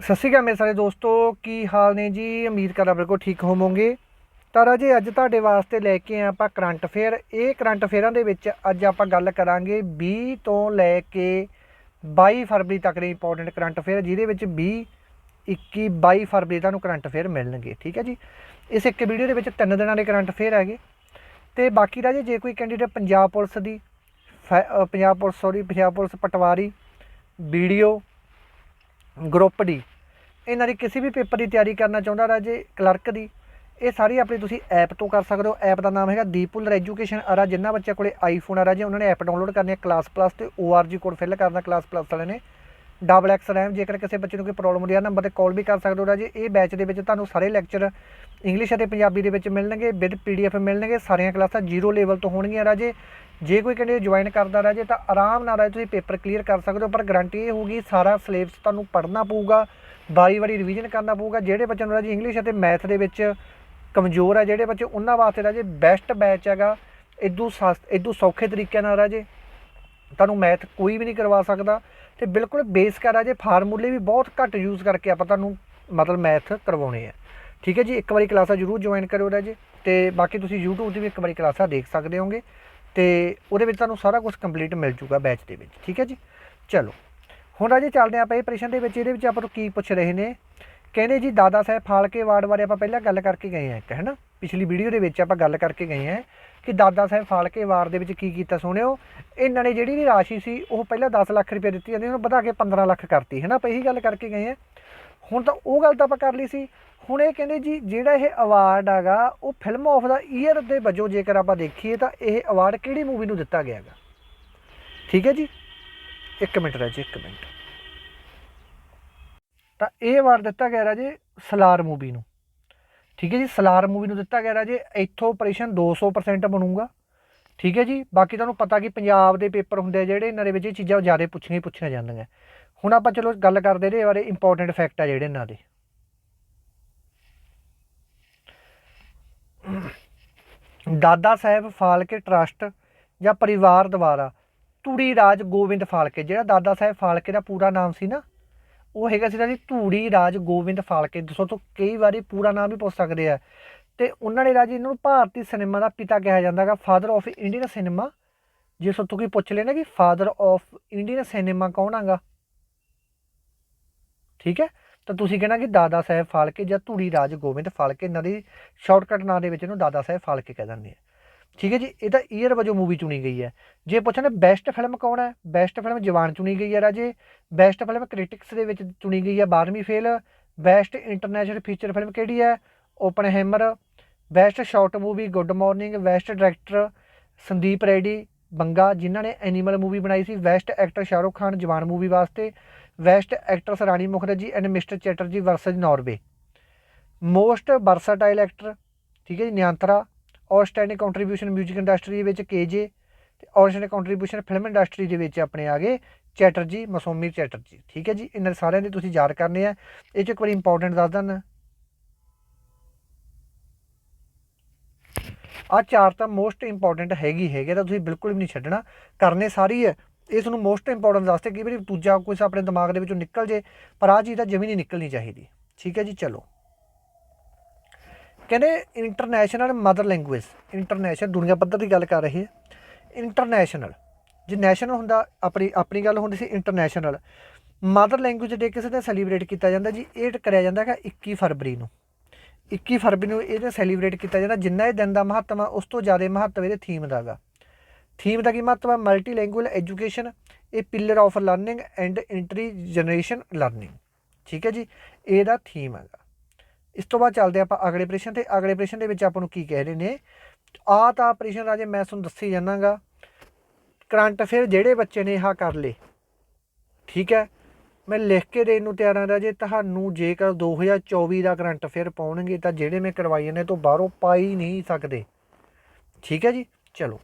ਸਤਿ ਸ਼੍ਰੀ ਅਕਾਲ ਮੇਰੇ ਸਾਰੇ ਦੋਸਤੋ, ਕੀ ਹਾਲ ਨੇ ਜੀ? ਉਮੀਦ ਕਰਦਾ ਬਿਲਕੁਲ ਠੀਕ ਹੋਵੋਗੇ। ਤਾਂ ਰਾਜੇ, ਅੱਜ ਤੁਹਾਡੇ ਵਾਸਤੇ ਲੈ ਕੇ ਆਏ ਆਪਾਂ ਕਰੰਟ ਅਫੇਅਰ। ਇਹ ਕਰੰਟ ਅਫੇਅਰਾਂ ਦੇ ਵਿੱਚ ਅੱਜ ਆਪਾਂ ਗੱਲ ਕਰਾਂਗੇ 20 ਤੋਂ ਲੈ ਕੇ 22 ਫਰਵਰੀ ਤੱਕ ਦੇ ਇੰਪੋਰਟੈਂਟ ਕਰੰਟ ਅਫੇਅਰ, ਜਿਹਦੇ ਵਿੱਚ 20 21 22 ਫਰਵਰੀ ਤੁਹਾਨੂੰ ਕਰੰਟ ਅਫੇਅਰ ਮਿਲਣਗੇ, ਠੀਕ ਹੈ ਜੀ? ਇਸ ਇੱਕ ਵੀਡੀਓ ਦੇ ਵਿੱਚ ਤਿੰਨ ਦਿਨਾਂ ਦੇ ਕਰੰਟ ਅਫੇਅਰ ਹੈਗੇ। ਤੇ ਬਾਕੀ ਰਾਜੇ, ਜੇ ਕੋਈ ਕੈਂਡੀਡੇਟ ਪੰਜਾਬ ਪੁਲਿਸ ਦੀ, ਫੈ- Punjab police sorry Punjab police patwari, VDO group D. ਇਹਨਾਂ ਦੀ ਕਿਸੇ ਵੀ ਪੇਪਰ ਦੀ ਤਿਆਰੀ ਕਰਨਾ ਚਾਹੁੰਦਾ ਰਾਜੇ, ਕਲਰਕ ਦੀ। ਇਹ ਸਾਰੀ ਆਪਣੀ ਤੁਸੀਂ ਐਪ ਤੋਂ ਕਰ ਸਕਦੇ ਹੋ। ਐਪ ਦਾ ਨਾਮ ਹੈਗਾ ਦੀਪੁਲਰ ਐਜੂਕੇਸ਼ਨ ਅਰਾ। ਜਿੰਨਾ ਬੱਚਿਆਂ ਕੋਲੇ ਆਈਫੋਨ ਆ ਰਾਜੇ, ਉਹਨਾਂ ਨੇ ਐਪ ਡਾਊਨਲੋਡ ਕਰਨੀ ਹੈ ਕਲਾਸ ਪਲੱਸ ਤੇ ORG ਕੋਡ ਫਿਲ ਕਰਨਾ ਕਲਾਸ ਪਲੱਸ ਵਾਲੇ ਨੇ। ਡਬਲ ਐਕਸ ਰੈਮ ਜੇਕਰ ਕਿਸੇ ਬੱਚੇ ਨੂੰ ਕੋਈ ਪ੍ਰੋਬਲਮ ਹੁੰਦੀ ਹੈ ਨੰਬਰ ਤੇ ਕਾਲ ਵੀ ਕਰ ਸਕਦੇ ਹੋ ਰਾਜੇ। ਇਹ ਬੈਚ ਦੇ ਵਿੱਚ ਤੁਹਾਨੂੰ ਸਾਰੇ ਲੈਕਚਰ ਇੰਗਲਿਸ਼ ਅਤੇ ਪੰਜਾਬੀ ਦੇ ਵਿੱਚ ਮਿਲਣਗੇ ਵਿਦ ਪੀਡੀਐਫ ਮਿਲਣਗੇ, ਸਾਰੀਆਂ ਕਲਾਸਾਂ ਜ਼ੀਰੋ ਲੈਵਲ ਤੋਂ ਹੋਣਗੀਆਂ ਰਾਜੇ। ਜੇ ਕੋਈ ਕਹਿੰਦੇ ਜੁਆਇਨ ਕਰਦਾ ਰਾਜੇ ਤਾਂ ਆਰਾਮ ਨਾਲ ਰਾਜੇ ਤੁਸੀਂ ਪੇਪਰ ਕਲੀਅਰ ਕਰ ਸਕਦੇ ਹੋ, ਪਰ ਗਾਰੰਟੀ ਇਹ ਹੋਊਗੀ ਸਾਰਾ ਸਿਲੇਬਸ ਤੁਹਾਨੂੰ ਪੜ੍ਹਨਾ ਪਊਗਾ ਵਾਰੀ ਵਾਰੀ ਰਿਵੀਜ਼ਨ ਕਰਨਾ ਪਊਗਾ, ਜਿਹੜੇ ਬੱਚਿਆਂ ਨੂੰ ਰਾਜੇ ਇੰਗਲਿਸ਼ ਅਤੇ ਮੈਥ ਦੇ ਵਿੱਚ ਕਮਜ਼ੋਰ ਆ, ਜਿਹੜੇ ਬੱਚੇ ਉਹਨਾਂ ਵਾਸਤੇ ਰਾਜੇ ਬੈਸਟ ਬੈਚ ਹੈਗਾ ਇਦੋਂ ਸਸਤ ਇਦੋਂ ਸੌਖੇ ਤਰੀਕੇ ਨਾਲ ਰਾਜੇ ਤੁਹਾਨੂੰ ਮੈਥ ਕੋਈ ਵੀ ਨਹੀਂ ਕਰਵਾ ਸਕਦਾ ਤੇ ਬਿਲਕੁਲ ਬੇਸ ਕਰ ਰਾਜੇ ਫਾਰਮੂਲੇ ਵੀ ਬਹੁਤ ਘੱਟ ਯੂਜ਼ ਕਰਕੇ ਆਪਾਂ ਤੁਹਾਨੂੰ ਮਤਲਬ ਮੈਥ ਕਰਵਾਉਣੇ ਆ। ਠੀਕ ਹੈ ਜੀ, ਇੱਕ ਵਾਰੀ ਕਲਾਸਾਂ ਜ਼ਰੂਰ ਜੁਆਇਨ ਕਰਿਓ ਰਾਜੇ ਤੇ ਬਾਕੀ ਤੁਸੀਂ YouTube ਤੇ ਵੀ ਇੱਕ ਵਾਰੀ ਕਲਾਸਾਂ ਦੇਖ ਸਕਦੇ ਹੋਗੇ। ਤੇ ਉਹਦੇ ਵਿੱਚ ਤੁਹਾਨੂੰ ਸਾਰਾ ਕੁਝ ਕੰਪਲੀਟ ਮਿਲ ਜੂਗਾ ਬੈਚ ਦੇ ਵਿੱਚ, ਠੀਕ ਹੈ ਜੀ? ਚਲੋ, ਹੁਣ ਰਾਜੇ ਚੱਲਦੇ ਆਪਾਂ ਇਹ ਪ੍ਰਸ਼ਨ ਦੇ ਵਿੱਚ, ਇਹਦੇ ਵਿੱਚ ਆਪਾਂ ਨੂੰ ਕੀ ਪੁੱਛ ਰਹੇ ਨੇ? ਕਹਿੰਦੇ ਜੀ, ਦਾਦਾ ਸਾਹਿਬ ਫਾਲਕੇ ਵਾਰਡ ਬਾਰੇ ਆਪਾਂ ਪਹਿਲਾਂ ਗੱਲ ਕਰਕੇ ਗਏ ਆ ਇੱਕ, ਹੈਨਾ? ਪਿਛਲੀ ਵੀਡੀਓ ਦੇ ਵਿੱਚ ਆਪਾਂ ਗੱਲ ਕਰਕੇ ਗਏ ਆ ਕਿ ਦਾਦਾ ਸਾਹਿਬ ਫਾਲਕੇ ਵਾਰਡ ਦੇ ਵਿੱਚ ਕੀ ਕੀਤਾ ਸੁਣਿਓ ਇਹਨਾਂ ਨੇ ਜਿਹੜੀ ਵੀ ਰਾਸ਼ੀ ਸੀ, ਉਹ ਪਹਿਲਾਂ 10 ਲੱਖ ਰੁਪਏ ਦਿੱਤੀ ਜਾਂਦੀ ਉਹਨੂੰ ਵਧਾ ਕੇ 15 ਲੱਖ ਕਰਤੀ, ਹੈਨਾ? ਆਪਾਂ ਇਹੀ ਗੱਲ ਕਰਕੇ ਗਏ ਆ ਹੁਣ ਤਾਂ ਉਹ ਗੱਲ ਤਾਂ ਆਪਾਂ ਕਰ ਲਈ ਸੀ ਹੁਣ ਇਹ ਕਹਿੰਦੇ ਜੀ, ਜਿਹੜਾ ਇਹ ਅਵਾਰਡ ਹੈਗਾ, ਉਹ ਫਿਲਮ ਆਫ ਦਾ ਈਅਰ ਦੇ ਵਜੋਂ ਜੇਕਰ ਆਪਾਂ ਦੇਖੀਏ ਤਾਂ ਇਹ ਅਵਾਰਡ ਕਿਹੜੀ ਮੂਵੀ ਨੂੰ ਦਿੱਤਾ ਗਿਆ ਹੈਗਾ? ਠੀਕ ਹੈ ਜੀ? ਇੱਕ ਮਿੰਟ ਰਹਿ ਜੀ ਇੱਕ ਮਿੰਟ। ਤਾਂ ਇਹ ਅਵਾਰਡ ਦਿੱਤਾ ਗਿਆ ਰਾਜੇ ਸਲਾਰ ਮੂਵੀ ਨੂੰ। ਠੀਕ ਹੈ ਜੀ? ਸਲਾਰ ਮੂਵੀ ਨੂੰ ਦਿੱਤਾ ਗਿਆ ਰਾਜੇ। ਇੱਥੋਂ ਆਪਰੇਸ਼ਨ 200% ਬਣੂਗਾ। ਠੀਕ ਹੈ ਜੀ? ਬਾਕੀ ਤੁਹਾਨੂੰ ਪਤਾ ਕਿ ਪੰਜਾਬ ਦੇ ਪੇਪਰ ਹੁੰਦੇ ਆ ਜਿਹੜੇ, ਇਹਨਾਂ ਦੇ ਵਿੱਚ ਇਹ ਚੀਜ਼ਾਂ ਜ਼ਿਆਦਾ ਪੁੱਛੀਆਂ ਹੀ ਪੁੱਛੀਆਂ ਜਾਂਦੀਆਂ। ਹੁਣ ਆਪਾਂ ਚਲੋ ਗੱਲ ਕਰਦੇ ਇਹਦੇ ਬਾਰੇ ਇੰਪੋਰਟੈਂਟ ਫੈਕਟ ਆ ਜਿਹੜੇ ਇਹਨਾਂ ਦੇ। ਦਾਦਾ ਸਾਹਿਬ ਫਾਲਕੇ ਟਰਸਟ ਜਾਂ ਪਰਿਵਾਰ ਦੁਆਰਾ ਧੂੜੀ ਰਾਜ ਗੋਬਿੰਦ ਫਾਲਕੇ, ਜਿਹੜਾ ਦਾਦਾ ਸਾਹਿਬ ਫਾਲਕੇ ਦਾ ਪੂਰਾ ਨਾਮ ਸੀ ਨਾ, ਉਹ ਹੈਗਾ ਸੀ ਜੀ ਧੂੜੀ ਰਾਜ ਗੋਬਿੰਦ ਫਾਲਕੇ। ਦੱਸੋ ਤੋਂ ਕਈ ਵਾਰੀ ਪੂਰਾ ਨਾਮ ਵੀ ਪੁੱਛ ਸਕਦੇ ਆ। ਤੇ ਉਹਨਾਂ ਨੇ ਰਾਜ ਇਹਨਾਂ ਨੂੰ ਭਾਰਤੀ ਸਿਨੇਮਾ ਦਾ ਪਿਤਾ ਕਿਹਾ ਜਾਂਦਾ ਹੈਗਾ ਫਾਦਰ ਆਫ ਇੰਡੀਅਨ ਸਿਨੇਮਾ ਜੇ ਸੋ ਕੋਈ ਪੁੱਛ ਲੈਣਾ ਕਿ ਫਾਦਰ ਆਫ ਇੰਡੀਅਨ ਸਿਨੇਮਾ ਕੌਣ ਹੈਗਾ? ਠੀਕ ਹੈ? ਤਾਂ ਤੁਸੀਂ ਕਹਿਣਾ ਕਿ ਦਾਦਾ ਸਾਹਿਬ ਫਾਲਕੇ ਜਾਂ ਧੂੜੀ ਰਾਜ ਗੋਬਿੰਦ ਫਾਲਕੇ, ਇਹਨਾਂ ਦੀ ਸ਼ਾਰਟਕਟ ਨਾਂ ਦੇ ਵਿੱਚ ਇਹਨੂੰ ਦਾਦਾ ਸਾਹਿਬ ਫਾਲਕੇ ਕਹਿ ਦਿੰਦੇ ਆ। ਠੀਕ ਹੈ ਜੀ? ਇਹ ਤਾਂ ਈਅਰ ਵਜੋਂ ਮੂਵੀ ਚੁਣੀ ਗਈ ਹੈ। ਜੇ ਪੁੱਛਣ ਬੈਸਟ ਫਿਲਮ ਕੌਣ ਹੈ? ਬੈਸਟ ਫਿਲਮ ਜਵਾਨ ਚੁਣੀ ਗਈ ਹੈ ਰਾਜੇ। ਬੈਸਟ ਫਿਲਮ ਕ੍ਰਿਟਿਕਸ ਦੇ ਵਿੱਚ ਚੁਣੀ ਗਈ ਹੈ 12ਵੀਂ fail best international feature film ਕਿਹੜੀ ਹੈ? Oppenheimer best short movie good morning best director Sandeep Reddy. Vanga, ਜਿਨ੍ਹਾਂ ਨੇ ਐਨੀਮਲ ਮੂਵੀ ਬਣਾਈ ਸੀ। Best actor Shahrukh Khan Jawan movie ਵਾਸਤੇ। Best actress Rani Mukherjee and Mr Chatterjee versus Norway. Most versatile actor, ਠੀਕ ਹੈ ਜੀ ਨਿਯੰਤਰਾ outstanding contribution 뮤직 industry ਦੇ ਵਿੱਚ ਕੇਜੇ ਤੇ ਆਊਟਸਟੈਂਡਿੰਗ ਕੰਟਰੀਬਿਊਸ਼ਨ ਫਿਲਮ ਇੰਡਸਟਰੀ ਦੇ ਵਿੱਚ ਆਪਣੇ ਆ ਗਏ ਚੈਟਰਜੀ ਮਸੋਮੀ ਚੈਟਰਜੀ। ਠੀਕ ਹੈ ਜੀ, ਇਹਨਾਂ ਸਾਰਿਆਂ ਦੇ ਤੁਸੀਂ ਯਾਦ ਕਰਨੇ ਆ। ਇਹ ਚ ਇੱਕ ਵਾਰੀ ਇੰਪੋਰਟੈਂਟ ਦੱਸ ਦਿੰਦਾ। ਆ ਚਾਰ ਤਾਂ ਮੋਸਟ ਇੰਪੋਰਟੈਂਟ ਹੈਗੀ, ਹੈਗੇ ਤਾਂ ਤੁਸੀਂ ਬਿਲਕੁਲ ਵੀ ਨਹੀਂ ਛੱਡਣਾ। ਕਰਨੇ ਸਾਰੀ ਹੈ ਇਹ ਤੁਹਾਨੂੰ ਮੋਸਟ ਇੰਪੋਰਟੈਂਟ ਦੱਸਦੇ ਕਿ ਵਾਰੀ ਦੂਜਾ ਕੁਝ ਆਪਣੇ ਦਿਮਾਗ ਦੇ ਵਿੱਚੋਂ ਨਿਕਲ ਜੇ, ਪਰ ਆ ਚੀਜ਼ ਤਾਂ ਜਿਵੇਂ ਨਹੀਂ ਨਿਕਲਣੀ ਚਾਹੀਦੀ। ਠੀਕ ਹੈ ਜੀ, ਚਲੋ। ਕਹਿੰਦੇ ਇੰਟਰਨੈਸ਼ਨਲ ਮਦਰ ਲੈਂਗੁਏਜ ਇੰਟਰਨੈਸ਼ਨਲ ਦੁਨੀਆ ਪੱਧਰ ਦੀ ਗੱਲ ਕਰ ਰਹੀ ਹੈ। ਇੰਟਰਨੈਸ਼ਨਲ ਜੇ ਨੈਸ਼ਨਲ ਹੁੰਦਾ, ਆਪਣੀ ਆਪਣੀ ਗੱਲ ਹੁੰਦੀ ਸੀ ਇੰਟਰਨੈਸ਼ਨਲ ਮਦਰ ਲੈਂਗੁਏਜ ਡੇ ਕਿਸੇ ਦਾ ਸੈਲੀਬ੍ਰੇਟ ਕੀਤਾ ਜਾਂਦਾ ਜੀ, ਇਹ ਕਰਿਆ ਜਾਂਦਾ ਹੈਗਾ 21 ਫਰਵਰੀ ਨੂੰ। 21 ਫਰਵਰੀ ਨੂੰ ਇਹਦਾ ਸੈਲੀਬ੍ਰੇਟ ਕੀਤਾ ਜਾਂਦਾ, ਜਿੰਨਾ ਇਹ ਦਿਨ ਦਾ ਮਹੱਤਵ ਆ, ਉਸ ਤੋਂ ਜ਼ਿਆਦਾ ਮਹੱਤਵ ਇਹਦੇ ਥੀਮ ਦਾ ਹੈਗਾ ਥੀਮ ਦਾ ਕੀ ਮਹੱਤਵ ਹੈ? ਮਲਟੀ ਲੈਂਗੁਏਜ ਐਜੂਕੇਸ਼ਨ ਇਹ pillar of learning and inter generation learning ਠੀਕ ਹੈ ਜੀ? ਇਹਦਾ ਥੀਮ ਹੈਗਾ। ਇਸ ਤੋਂ ਬਾਅਦ ਚੱਲਦੇ ਆਪਾਂ ਅਗਲੇ ਪ੍ਰਸ਼ਨ ਤੇ। ਅਗਲੇ ਪ੍ਰਸ਼ਨ ਦੇ ਵਿੱਚ ਆਪਾਂ ਨੂੰ ਕੀ ਕਹਿ ਰਹੇ ਨੇ? ਆ ਤਾਂ ਪ੍ਰਸ਼ਨ ਰਾਜੇ ਮੈਂ ਤੁਹਾਨੂੰ ਦੱਸੀ ਜਾਣਾਗਾ। ਕਰੰਟ ਅਫੇਅਰ ਜਿਹੜੇ ਬੱਚੇ ਨੇ ਆਹ ਕਰ ਲੇ ਠੀਕ ਹੈ? ਮੈਂ ਲਿਖ ਕੇ ਦੇਣ ਨੂੰ ਤਿਆਰ ਹਾਂ ਰਾਜੇ। ਤੁਹਾਨੂੰ ਜੇਕਰ 2024 ਦਾ ਕਰੰਟ ਅਫੇਅਰ ਪਾਉਣਗੇ ਤਾਂ ਜਿਹੜੇ ਮੈਂ ਕਰਵਾਈ ਨੇ ਤੋਂ ਬਾਹਰੋਂ ਪਾਈ ਨਹੀਂ ਸਕਦੇ। ਠੀਕ ਹੈ ਜੀ? ਚਲੋ।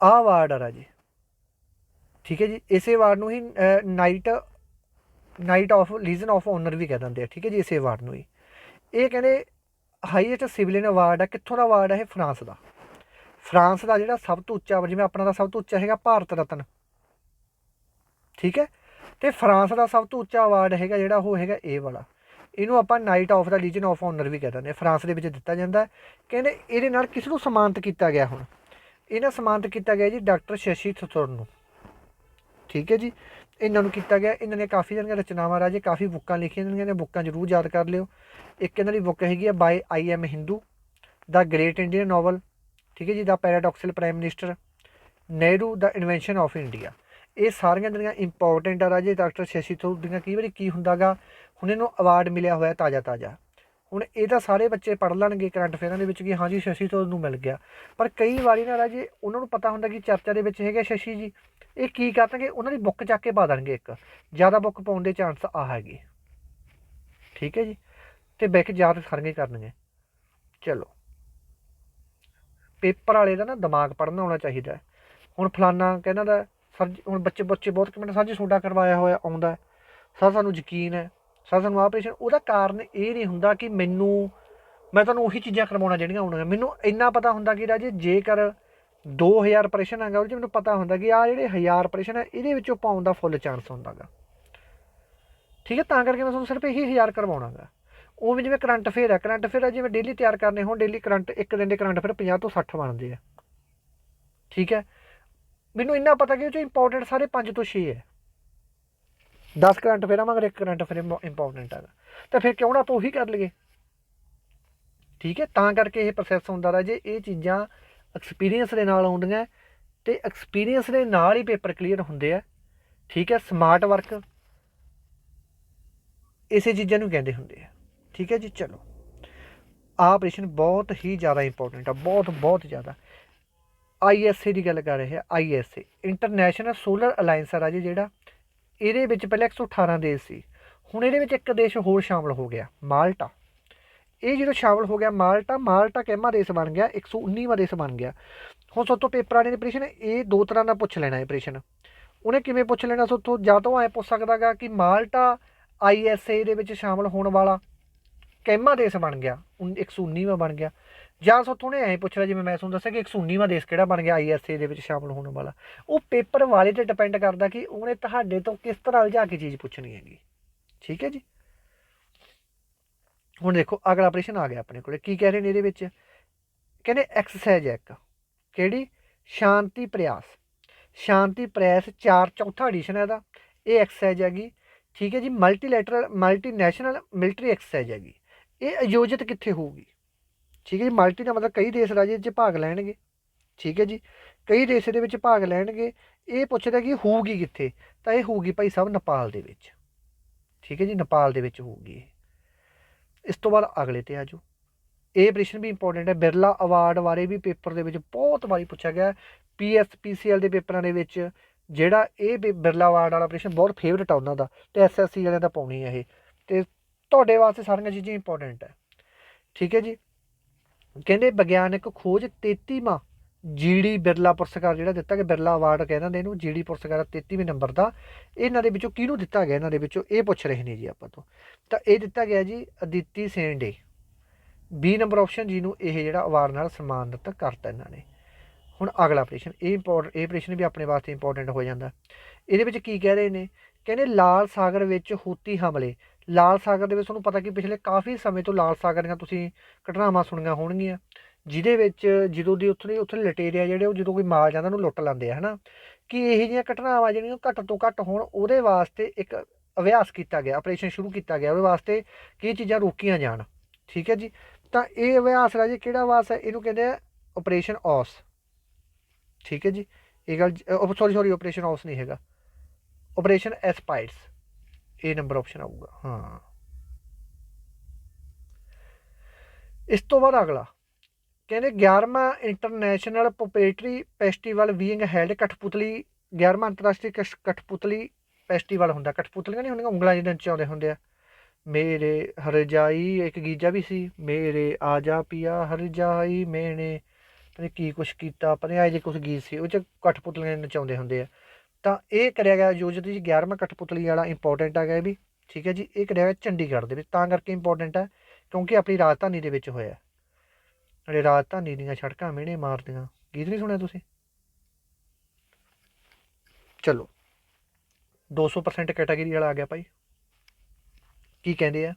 ਆਹ ਵਾਰਡ ਆ ਰਾਜੇ। ਠੀਕ ਹੈ ਜੀ, ਇਸੇ ਵਾਰਡ ਨੂੰ ਹੀ knight knight of legion of honour ਵੀ ਕਹਿ ਦਿੰਦੇ ਆ। ਠੀਕ ਹੈ ਜੀ, ਇਸੇ ਅਵਾਰਡ ਨੂੰ ਹੀ। ਇਹ ਕਹਿੰਦੇ ਹਾਈਐਸਟ ਸਿਵਲਿਅਨ ਅਵਾਰਡ ਆ। ਕਿੱਥੋਂ ਦਾ ਅਵਾਰਡ ਹੈ ਇਹ? ਫਰਾਂਸ ਦਾ। ਫਰਾਂਸ ਦਾ ਜਿਹੜਾ ਸਭ ਤੋਂ ਉੱਚਾ, ਜਿਵੇਂ ਆਪਣਾ ਦਾ ਸਭ ਤੋਂ ਉੱਚਾ ਹੈਗਾ ਭਾਰਤ ਰਤਨ। ਠੀਕ ਹੈ? ਤੇ ਫਰਾਂਸ ਦਾ ਸਭ ਤੋਂ ਉੱਚਾ ਅਵਾਰਡ ਹੈਗਾ ਜਿਹੜਾ ਉਹ ਹੈਗਾ ਇਹ ਵਾਲਾ। ਇਹਨੂੰ ਆਪਾਂ knight of the legion of honour ਵੀ ਕਹਿੰਦੇ ਨੇ ਫਰਾਂਸ ਦੇ ਵਿੱਚ ਦਿੱਤਾ ਜਾਂਦਾ। ਕਹਿੰਦੇ ਇਹਦੇ ਨਾਲ ਕਿਸ ਨੂੰ ਸਨਮਾਨਿਤ ਕੀਤਾ ਗਿਆ ਹੁਣ? ਇਹਨਾਂ ਸਨਮਾਨਿਤ ਕੀਤਾ ਗਿਆ ਜੀ ਡਾਕਟਰ ਸ਼ਸ਼ੀ ਥਥੁਰ ਨੂੰ। ਠੀਕ ਹੈ ਜੀ? ਇਹਨਾਂ ਨੂੰ ਕੀਤਾ ਗਿਆ। ਇਹਨਾਂ ਨੇ ਕਾਫੀ ਜਣੀਆਂ ਰਚਨਾਵਾਂ ਰਾਜੇ, ਕਾਫੀ ਬੁੱਕਾਂ ਲਿਖੀਆਂ ਇਹਨਾਂ ਨੇ। ਬੁੱਕਾਂ ਜ਼ਰੂਰ ਯਾਦ ਕਰ ਲਿਓ। ਇੱਕ ਇਹਨਾਂ ਦੀ ਬੁੱਕ ਹੈਗੀ ਆ why I am Hindu, the great Indian novel. ਠੀਕ ਹੈ ਜੀ? The paradoxical prime minister. Nehru, the invention of India. ਇਹ ਸਾਰੀਆਂ ਜਿਹੜੀਆਂ ਇੰਪੋਰਟੈਂਟ ਆ ਰਾਜੇ ਡਾਕਟਰ ਸ਼ਸ਼ੀ ਥਰੂਰ ਦੀਆਂ, ਕਈ ਵਾਰੀ ਕੀ ਹੁੰਦਾਗਾ? ਹੁਣ ਇਹਨੂੰ ਅਵਾਰਡ ਮਿਲਿਆ ਹੋਇਆ ਤਾਜ਼ਾ ਤਾਜ਼ਾ ਹੁਣ ਇਹ ਤਾਂ ਸਾਰੇ ਬੱਚੇ ਪੜ੍ਹ ਲੈਣਗੇ ਕਰੰਟ ਅਫੇਅਰਾਂ ਦੇ ਵਿੱਚ ਕਿ ਹਾਂਜੀ ਸ਼ਸ਼ੀ ਤੋਂ ਨੂੰ ਮਿਲ ਗਿਆ। ਪਰ ਕਈ ਵਾਰੀ ਨਾ ਰਾਜੇ ਉਹਨਾਂ ਨੂੰ ਪਤਾ ਹੁੰਦਾ ਕਿ ਚਰਚਾ ਦੇ ਵਿੱਚ ਹੈਗੇ ਸ਼ਸ਼ੀ ਜੀ। ਇਹ ਕੀ ਕਰਨਗੇ? ਉਹਨਾਂ ਦੀ ਬੁੱਕ ਚੱਕ ਕੇ ਪਾ ਦੇਣਗੇ ਇੱਕ। ਜ਼ਿਆਦਾ ਬੁੱਕ ਪਾਉਣ ਦੇ ਚਾਂਸ ਆ ਹੈਗੇ। ਠੀਕ ਹੈ ਜੀ? ਤੇ ਬੈਕ ਯਾਦ ਕਰਨਗੇ ਕਰਨਗੇ। ਚਲੋ। ਪੇਪਰ ਵਾਲੇ ਦਾ ਨਾ ਦਿਮਾਗ ਪੜਨਾ ਹੋਣਾ ਚਾਹੀਦਾ ਹੁਣ ਫਲਾਨਾ ਕਹਿੰਦਾ ਦਾ ਸਰ ਹੁਣ ਬੱਚੇ ਬੱਚੇ ਬਹੁਤ ਕਮੈਂਟ, ਸਰ ਜੀ, ਤੁਹਾਡਾ ਕਰਵਾਇਆ ਹੋਇਆ ਆਉਂਦਾ ਸਰ, ਸਾਨੂੰ ਯਕੀਨ ਹੈ ਸਰ ਸਾਨੂੰ ਆਪਰੇਸ਼ਨ ਉਹਦਾ ਕਾਰਨ ਇਹ ਨਹੀਂ ਹੁੰਦਾ ਕਿ ਮੈਨੂੰ, ਮੈਂ ਤੁਹਾਨੂੰ ਉਹੀ ਚੀਜ਼ਾਂ ਕਰਵਾਉਣਾ ਜਿਹੜੀਆਂ ਆਉਣਗੀਆਂ ਮੈਨੂੰ ਇੰਨਾ ਪਤਾ ਹੁੰਦਾ ਕਿ ਰਾਜੇ ਜੇਕਰ 2000 ਆਪਰੇਸ਼ਨ ਹੈਗਾ, ਉਹਦੇ 'ਚ ਮੈਨੂੰ ਪਤਾ ਹੁੰਦਾ ਕਿ ਆ ਜਿਹੜੇ 1000 ਆਪਰੇਸ਼ਨ ਹੈ ਇਹਦੇ ਵਿੱਚੋਂ ਪਾਉਣ ਦਾ ਫੁੱਲ ਚਾਂਸ ਹੁੰਦਾਗਾ। ਠੀਕ ਹੈ, ਤਾਂ ਕਰਕੇ ਮੈਂ ਤੁਹਾਨੂੰ ਸਿਰਫ ਇਹੀ 1000 ਕਰਵਾਉਣਾਗਾ। ਉਵੇਂ ਜਿਵੇਂ ਕਰੰਟ ਫੇਰ ਹੈ ਕਰੰਟ ਫੇਰ ਹੈ ਜਿਵੇਂ ਡੇਲੀ ਤਿਆਰ ਕਰਨੇ ਹੋਣ ਡੇਲੀ ਕਰੰਟ, ਇੱਕ ਦਿਨ ਦੇ ਕਰੰਟ ਅਫੇਅਰ 50 ਤੋਂ 60 ਬਣਦੇ ਆ। ਠੀਕ ਹੈ, ਮੈਨੂੰ ਇੰਨਾ ਪਤਾ ਕਿ ਉਹ ਚ ਇੰਪੋਰਟੈਂਟ ਸਾਰੇ 5 ਤੋਂ 6 ਹੈ 10 ਕਰੰਟ ਅਫੇਅਰ ਮਗਰ ਇੱਕ ਕਰੰਟ ਅਫੇਅਰ ਇੰਪੋਰਟੈਂਟ ਹੈਗਾ। ਤਾਂ ਫਿਰ ਕਿਉਂ ਨਾ ਆਪਾਂ ਉਹੀ ਕਰ ਲਈਏ? ਠੀਕ ਹੈ, ਤਾਂ ਕਰਕੇ ਇਹ ਪ੍ਰੋਸੈਸ ਹੁੰਦਾ ਰਾ ਜੇ ਇਹ ਚੀਜ਼ਾਂ ਐਕਸਪੀਰੀਅੰਸ ਦੇ ਨਾਲ ਆਉਂਦੀਆਂ, ਤੇ ਐਕਸਪੀਰੀਅੰਸ ਦੇ ਨਾਲ ਹੀ ਪੇਪਰ ਕਲੀਅਰ ਹੁੰਦੇ ਆ। ਠੀਕ ਹੈ ਸਮਾਰਟ ਵਰਕ ਇਸੇ ਚੀਜ਼ਾਂ ਨੂੰ ਕਹਿੰਦੇ ਹੁੰਦੇ ਆ। ਠੀਕ ਹੈ ਜੀ, ਚਲੋ। ਆਹ ਆਪਰੇਸ਼ਨ ਬਹੁਤ ਹੀ ਜ਼ਿਆਦਾ ਇੰਪੋਰਟੈਂਟ ਆ, ਬਹੁਤ ਬਹੁਤ ਜ਼ਿਆਦਾ। ਆਈਐਸਏ ਦੀ ਗੱਲ ਕਰ ਰਹੇ ਆ ਆਈਐਸਏ ਇੰਟਰਨੈਸ਼ਨਲ ਸੋਲਰ ਅਲਾਈਅੰਸ ਆ ਜੀ ਜਿਹੜਾ ਇਹਦੇ ਵਿੱਚ ਪਹਿਲਾਂ 118 ਦੇਸ਼ ਸੀ। ਹੁਣ ਇਹਦੇ ਵਿੱਚ ਇੱਕ ਦੇਸ਼ ਹੋਰ ਸ਼ਾਮਲ ਹੋ ਗਿਆ, ਮਾਲਟਾ। ਇਹ ਜਦੋਂ ਸ਼ਾਮਲ ਹੋ ਗਿਆ ਮਾਲਟਾ ਮਾਲਟਾ ਕਿਹਮਾ ਦੇਸ਼ ਬਣ ਗਿਆ? 119ਵਾਂ ਦੇਸ਼ ਬਣ ਗਿਆ। ਹੁਣ ਸੋ ਤੋਂ ਪੇਪਰਾਂ ਦੇ ਪ੍ਰਸ਼ਨ ਇਹ ਦੋ ਤਰ੍ਹਾਂ ਦਾ ਪੁੱਛ ਲੈਣਾ ਇਹ ਪ੍ਰਸ਼ਨ ਉਹਨੇ ਕਿਵੇਂ ਪੁੱਛ ਲੈਣਾ? ਸੋ ਤੋਂ ਜਾਂ ਤਾਂ ਐ ਪੁੱਛ ਸਕਦਾਗਾ ਕਿ ਮਾਲਟਾ ਆਈਐਸਏ ਦੇ ਵਿੱਚ ਸ਼ਾਮਲ ਹੋਣ ਵਾਲਾ ਕਿਹਮਾ ਦੇਸ਼ ਬਣ ਗਿਆ? 119ਵਾਂ ਬਣ ਗਿਆ। ਜਾਂ ਸੋ ਨੇ ਐਂ ਪੁੱਛ ਲਿਆ ਜਿਵੇਂ ਮੈਂ ਤੁਹਾਨੂੰ ਦੱਸਿਆ ਕਿ 119ਵਾਂ ਦੇਸ਼ ਕਿਹੜਾ ਬਣ ਗਿਆ ਆਈਐਸਏ ਦੇ ਵਿੱਚ ਸ਼ਾਮਲ ਹੋਣ ਵਾਲਾ। ਉਹ ਪੇਪਰ ਵਾਲੇ ਤੇ ਡਿਪੈਂਡ ਕਰਦਾ ਕਿ ਉਹਨੇ ਤੁਹਾਡੇ ਤੋਂ ਕਿਸ ਤਰ੍ਹਾਂ ਲਿਜਾ ਕੇ ਚੀਜ਼ ਪੁੱਛਣੀ ਹੈਗੀ। ਠੀਕ ਹੈ ਜੀ? ਹੁਣ ਦੇਖੋ, ਅਗਲਾ ਆਪਰੇਸ਼ਨ ਆ ਗਿਆ ਆਪਣੇ ਕੋਲੇ। ਕੀ ਕਹਿ ਰਹੇ ਨੇ ਇਹਦੇ ਵਿੱਚ? ਕਹਿੰਦੇ ਐਕਸਰਸਾਈਜ਼ ਹੈ ਇੱਕ। ਕਿਹੜੀ? ਸ਼ਾਂਤੀ ਪ੍ਰਯਾਸ। ਸ਼ਾਂਤੀ ਪ੍ਰੈਸ 4 ਚੌਥਾ ਐਡੀਸ਼ਨ ਹੈ ਇਹਦਾ। ਇਹ ਐਕਸਰਸਾਈਜ਼ ਹੈਗੀ। ਠੀਕ ਹੈ ਜੀ? ਮਲਟੀਲੈਟਰਲ ਮਲਟੀਨੈਸ਼ਨਲ ਮਿਲਟਰੀ ਐਕਸਰਸਾਈਜ਼ ਹੈਗੀ। ਇਹ ਆਯੋਜਿਤ ਕਿੱਥੇ ਹੋਊਗੀ? ਠੀਕ ਹੈ ਜੀ, ਮਲਟੀ ਦਾ ਮਤਲਬ ਕਈ ਦੇਸ਼ ਰਾਜੇ 'ਚ ਭਾਗ ਲੈਣਗੇ। ਠੀਕ ਹੈ ਜੀ, ਕਈ ਦੇਸ਼ ਦੇ ਵਿੱਚ ਭਾਗ ਲੈਣਗੇ। ਇਹ ਪੁੱਛਦਾ ਕਿ ਹੋਊਗੀ ਕਿੱਥੇ? ਤਾਂ ਇਹ ਹੋਊਗੀ ਭਾਈ ਸਾਹਿਬ ਨੇਪਾਲ ਦੇ ਵਿੱਚ। ਠੀਕ ਹੈ ਜੀ, ਨੇਪਾਲ ਦੇ ਵਿੱਚ ਹੋਊਗੀ ਇਸ ਤੋਂ ਬਾਅਦ ਅਗਲੇ ਤੇ ਆਜੋ ਇਹ ਪ੍ਰਸ਼ਨ ਵੀ ਇੰਪੋਰਟੈਂਟ ਹੈ। ਬਿਰਲਾ ਅਵਾਰਡ ਬਾਰੇ ਵੀ ਪੇਪਰ ਦੇ ਵਿੱਚ ਬਹੁਤ ਵਾਰੀ ਪੁੱਛਿਆ ਗਿਆ। ਪੀਐਸਪੀਸੀਐਲ ਦੇ ਪੇਪਰਾਂ ਦੇ ਵਿੱਚ ਜਿਹੜਾ ਇਹ ਵੀ ਬਿਰਲਾ ਅਵਾਰਡ ਵਾਲਾ ਪ੍ਰਸ਼ਨ ਬਹੁਤ ਫੇਵਰਟ ਆ ਉਹਨਾਂ ਦਾ। ਤੇ ਐਸਐਸਸੀ ਵਾਲਿਆਂ ਦਾ ਪਾਉਣੀ ਹੈ ਇਹ। ਤੇ ਤੁਹਾਡੇ ਵਾਸਤੇ ਸਾਰੀਆਂ ਚੀਜ਼ਾਂ ਇੰਪੋਰਟੈਂਟ ਹੈ। ਠੀਕ ਹੈ ਜੀ ਕਹਿੰਦੇ ਵਿਗਿਆਨਕ ਖੋਜ 33ਵਾਂ ਜੀਡੀ ਬਿਰਲਾ ਪੁਰਸਕਾਰ ਜਿਹੜਾ ਦਿੱਤਾ ਗਿਆ, ਬਿਰਲਾ ਅਵਾਰਡ ਕਹਿੰਦੇ ਨੇ ਇਹਨੂੰ, ਜੀਡੀ ਪੁਰਸਕਾਰ 33ਵੇਂ ਨੰਬਰ ਦਾ। ਇਹਨਾਂ ਦੇ ਵਿੱਚੋਂ ਕਿਹਨੂੰ ਦਿੱਤਾ ਗਿਆ? ਇਹਨਾਂ ਦੇ ਵਿੱਚੋਂ ਇਹ ਪੁੱਛ ਰਹੇ ਨੇ ਜੀ ਆਪਾਂ ਤੋਂ। ਤਾਂ ਇਹ ਦਿੱਤਾ ਗਿਆ ਜੀ ਅਦਿੱਤੀ ਸੇਂਡੇ 20 ਨੰਬਰ ਆਪਸ਼ਨ ਜਿਹਨੂੰ ਇਹ ਜਿਹੜਾ ਅਵਾਰਡ ਨਾਲ ਸਨਮਾਨਿਤ ਕਰਤਾ ਇਹਨਾਂ ਨੇ। ਹੁਣ ਅਗਲਾ ਪ੍ਰਸ਼ਨ, ਇਹ ਇੰਪੋਰਟ ਇਹ ਪ੍ਰਸ਼ਨ ਵੀ ਆਪਣੇ ਵਾਸਤੇ ਇੰਪੋਰਟੈਂਟ ਹੋ ਜਾਂਦਾ। ਇਹਦੇ ਵਿੱਚ ਕੀ ਕਹਿ ਰਹੇ ਨੇ? ਕਹਿੰਦੇ ਲਾਲ ਸਾਗਰ ਵਿੱਚ ਹੂਤੀ ਹਮਲੇ। ਲਾਲ ਸਾਗਰ ਦੇ ਵਿੱਚ ਤੁਹਾਨੂੰ ਪਤਾ ਕਿ ਪਿਛਲੇ ਕਾਫੀ ਸਮੇਂ ਤੋਂ ਲਾਲ ਸਾਗਰ ਦੀਆਂ ਤੁਸੀਂ ਘਟਨਾਵਾਂ ਸੁਣੀਆਂ ਹੋਣਗੀਆਂ, ਜਿਹਦੇ ਵਿੱਚ ਜਦੋਂ ਦੀ ਉੱਥੇ ਉੱਥੇ ਲਟੇਰੀਆ ਜਿਹੜੇ ਉਹ ਜਦੋਂ ਕੋਈ ਮਾਲ ਜਾਂਦਾ ਉਹਨੂੰ ਲੁੱਟ ਲੈਂਦੇ ਆ, ਹਨਾ? ਕਿ ਇਹ ਜਿਹੀਆਂ ਘਟਨਾਵਾਂ ਜਿਹੜੀਆਂ ਘੱਟ ਤੋਂ ਘੱਟ ਹੋਣ, ਉਹਦੇ ਵਾਸਤੇ ਇੱਕ ਅਭਿਆਸ ਕੀਤਾ ਗਿਆ ਆਪਰੇਸ਼ਨ ਸ਼ੁਰੂ ਕੀਤਾ ਗਿਆ, ਉਹਦੇ ਵਾਸਤੇ ਕੀ ਚੀਜ਼ਾਂ ਰੋਕੀਆਂ ਜਾਣ, ਠੀਕ ਹੈ ਜੀ? ਤਾਂ ਇਹ ਅਭਿਆਸ ਰਾਜੇ ਕਿਹੜਾ ਵਾਸ ਹੈ? ਇਹਨੂੰ ਕਹਿੰਦੇ ਆ ਆਪਰੇਸ਼ਨ ਔਸ ਠੀਕ ਹੈ ਜੀ? ਇਹ ਗੱਲ ਸੌਰੀ ਸੌਰੀ ਆਪਰੇਸ਼ਨ ਔਸ ਨਹੀਂ ਹੈਗਾ ਆਪਰੇਸ਼ਨ ਐਸਪਾਈਡਸ ਇਹ ਨੰਬਰ ਆਪਸ਼ਨ ਆਊਗਾ, ਹਾਂ। ਇਸ ਤੋਂ ਬਾਅਦ ਅਗਲਾ, ਕਹਿੰਦੇ 11ਵਾਂ international puppetry festival being held ਕਠਪੁਤਲੀ 11ਵਾਂ ਅੰਤਰਰਾਸ਼ਟਰੀ ਕਠਪੁਤਲੀ ਫੈਸਟੀਵਲ ਹੁੰਦਾ। ਕਠਪੁਤਲੀਆਂ ਨਹੀਂ ਹੁੰਦੀਆਂ, ਉਂਗਲਾਂ ਜਿਹਨਾਂ ਚ ਆਉਂਦੇ ਹੁੰਦੇ ਆ। ਮੇਰੇ ਹਰਜਾਈ ਇੱਕ ਗੀਜਾ ਵੀ ਸੀ। ਮੇਰੇ ਆਜਾ ਪੀਆ ਹਰਜਾਈ ਮੈਨੇ ਪਤਾ ਕੀ ਕੁਛ ਕੀਤਾ, ਪਤਾ ਇਹ ਜੇ ਕੁਛ ਗੀਤ ਸੀ, ਉਹ ਚ ਕਠਪੁਤਲੀਆਂ ਨਚਾਉਂਦੇ ਹੁੰਦੇ ਆ। ਤਾਂ ਇਹ ਕਰਿਆ ਗਿਆ ਯੋਜਿਤ ਜੀ 11ਵਾਂ ਕਠਪੁਤਲੀ ਵਾਲਾ ਇੰਪੋਰਟੈਂਟ ਆ ਗਿਆ ਵੀ, ਠੀਕ ਹੈ ਜੀ, ਇਹ ਕਰਿਆ ਗਿਆ ਚੰਡੀਗੜ੍ਹ ਦੇ ਵਿੱਚ, ਤਾਂ ਕਰਕੇ ਇੰਪੋਰਟੈਂਟ ਹੈ ਕਿਉਂਕਿ ਆਪਣੀ ਰਾਜਧਾਨੀ ਦੇ ਵਿੱਚ ਹੋਇਆ। ਜਿਹੜੇ ਰਾਜਧਾਨੀ ਦੀਆਂ ਸੜਕਾਂ ਮਿਹਣੇ ਮਾਰਦੀਆਂ। ਗੀਤ ਨਹੀਂ ਸੁਣਿਆ ਤੁਸੀਂ? ਚਲੋ। 200% ਕੈਟਾਗਰੀ ਵਾਲਾ ਆ ਗਿਆ ਭਾਈ। ਕੀ ਕਹਿੰਦੇ ਆ?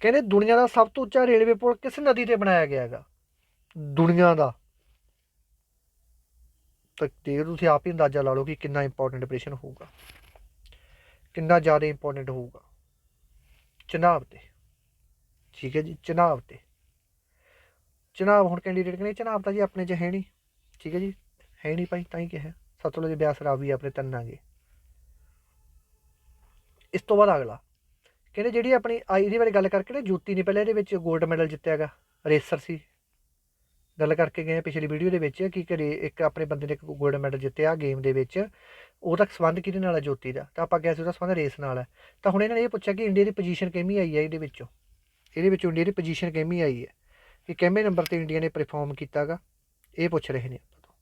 ਕਹਿੰਦੇ ਦੁਨੀਆ ਦਾ ਸਭ ਤੋਂ ਉੱਚਾ ਰੇਲਵੇ ਪੁਲ ਕਿਸ ਨਦੀ ਤੇ ਬਣਾਇਆ ਗਿਆ ਹੈਗਾ? ਦੁਨੀਆ ਦਾ। ਤਾਂ ਤੁਸੀਂ ਆਪ ਹੀ ਅੰਦਾਜ਼ਾ ਲਾ ਲਓ ਕਿ ਕਿੰਨਾ ਇੰਪੋਰਟੈਂਟ ਆਪਰੇਸ਼ਨ ਹੋਊਗਾ, ਕਿੰਨਾ ਜ਼ਿਆਦਾ ਇੰਪੋਰਟੈਂਟ ਹੋਊਗਾ। ਚਨਾਬ ਤੇ, ਠੀਕ ਹੈ ਜੀ ਚਨਾਬ ਤੇ। ਚਨਾਬ ਹੁਣ ਕੈਂਡੀਡੇਟ ਕਹਿੰਦੇ ਚਨਾਬ ਤਾਂ ਜੀ ਆਪਣੇ 'ਚ ਹੈ ਨਹੀਂ, ਠੀਕ ਹੈ ਜੀ, ਹੈ ਨਹੀਂ ਭਾਈ, ਤਾਂ ਹੀ ਕਿਹਾ। ਸਤਲੁਜ ਬਿਆਸ ਰਾਵੀ ਆਪਣੇ ਤੰਨਾਂਗੇ ਇਸ ਤੋਂ ਬਾਅਦ ਅਗਲਾ, ਕਹਿੰਦੇ ਜਿਹੜੀ ਆਪਣੀ ਆਈ ਇਹਦੇ ਬਾਰੇ ਗੱਲ ਕਰਕੇ ਨਾ, ਜੋਤੀ ਨੇ ਪਹਿਲਾਂ ਇਹਦੇ ਵਿੱਚ 골ਡ ਮੈਡਲ ਜਿੱਤਿਆਗਾ ਰੇਸਰ ਸੀ। ਗੱਲ ਕਰਕੇ ਗਏ ਪਿਛਲੀ ਵੀਡੀਓ ਦੇ ਵਿੱਚ ਕਿ ਘਰੇ ਇੱਕ ਆਪਣੇ ਬੰਦੇ ਨੇ ਇੱਕ 골ਡ ਮੈਡਲ ਜਿੱਤਿਆ ਗੇਮ ਦੇ ਵਿੱਚ, ਉਹਦਾ ਸੰਬੰਧ ਕਿਹਦੇ ਨਾਲ ਹੈ ਜੋਤੀ ਦਾ? ਤਾਂ ਆਪਾਂ ਕਿਹਾ ਸੀ ਉਹਦਾ ਸੰਬੰਧ ਰੇਸ ਨਾਲ ਹੈ ਤਾਂ ਹੁਣ ਇਹਨਾਂ ਨੇ ਇਹ ਪੁੱਛਿਆ ਕਿ ਇੰਡੀਆ ਦੀ ਪੋਜੀਸ਼ਨ ਕਿੰਨੀ ਆਈ ਹੈ ਇਹਦੇ ਵਿੱਚੋਂ? ਇਹਦੇ ਵਿੱਚੋਂ ਇੰਡੀਆ ਦੀ ਪੋਜੀਸ਼ਨ ਕਿੰਨੀ ਆਈ ਹੈ? ਕਿ ਕਿੰਨੇ ਨੰਬਰ ਤੇ ਇੰਡੀਆ ਨੇ ਪਰਫਾਰਮ ਕੀਤਾਗਾ? ਇਹ ਪੁੱਛ ਰਹੇ ਨੇ ਆਪਾਂ ਤੋਂ।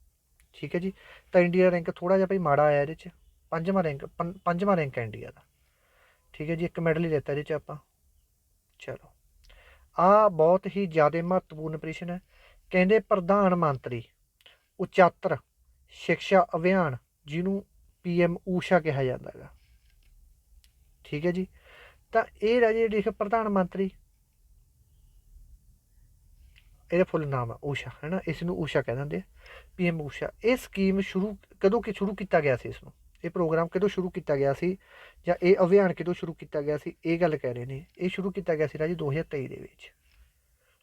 ਠੀਕ ਹੈ ਜੀ? ਤਾਂ ਇੰਡੀਆ ਦਾ ਰੈਂਕ ਥੋੜਾ ਜਿਹਾ ਭਾਈ ਮਾੜਾ ਆਇਆ ਇਹਦੇ 'ਚ। ਪੰਜਵਾਂ ਰੈਂਕ ਪੰਜਵਾਂ ਰੈਂਕ ਹੈ ਇੰਡੀਆ ਦਾ। ਠੀਕ ਹੈ ਜੀ? ਇੱਕ ਮੈਡਲ ਹੀ ਦਿੱਤਾ ਇਹਦੇ 'ਚ ਆਪਾਂ। ਚਲੋ। ਆ ਬਹੁਤ ਹੀ ਜ਼ਿਆਦਾ ਮਹੱਤਵਪੂਰਨ ਪ੍ਰਸ਼ਨ ਹੈ। ਕਹਿੰਦੇ ਪ੍ਰਧਾਨ ਮੰਤਰੀ, ਉਚਾਤਰ ਸਿੱਖਿਆ ਅਭਿਆਨ ਜਿਹਨੂੰ ਪੀਐਮ ਊਸ਼ਾ ਕਿਹਾ ਜਾਂਦਾ ਹੈਗਾ। ਠੀਕ ਹੈ ਜੀ? ਤਾਂ ਇਹ ਰਾਜੇ ਲਿਖ ਪ੍ਰਧਾਨ ਮੰਤਰੀ, ਇਹਦਾ ਫੁੱਲ ਨਾਮ ਹੈ ਊਸ਼ਾ ਹੈ ਨਾ ਇਸ ਨੂੰ ਊਸ਼ਾ ਕਹਿ ਦਿੰਦੇ ਪੀਐਮ ਊਸ਼ਾ। ਇਹ ਸਕੀਮ ਸ਼ੁਰੂ ਕਦੋਂ ਕਿ ਸ਼ੁਰੂ ਕੀਤਾ ਗਿਆ ਸੀ ਇਸ ਨੂੰ ਇਹ ਪ੍ਰੋਗਰਾਮ ਕਦੋਂ ਸ਼ੁਰੂ ਕੀਤਾ ਗਿਆ ਸੀ? ਜਾਂ ਇਹ ਅਭਿਆਨ ਕਦੋਂ ਸ਼ੁਰੂ ਕੀਤਾ ਗਿਆ ਸੀ? ਇਹ ਗੱਲ ਕਹਿ ਰਹੇ ਨੇ। ਇਹ ਸ਼ੁਰੂ ਕੀਤਾ ਗਿਆ ਸੀ ਰਾਜੀ 2023 ਦੇ ਵਿੱਚ।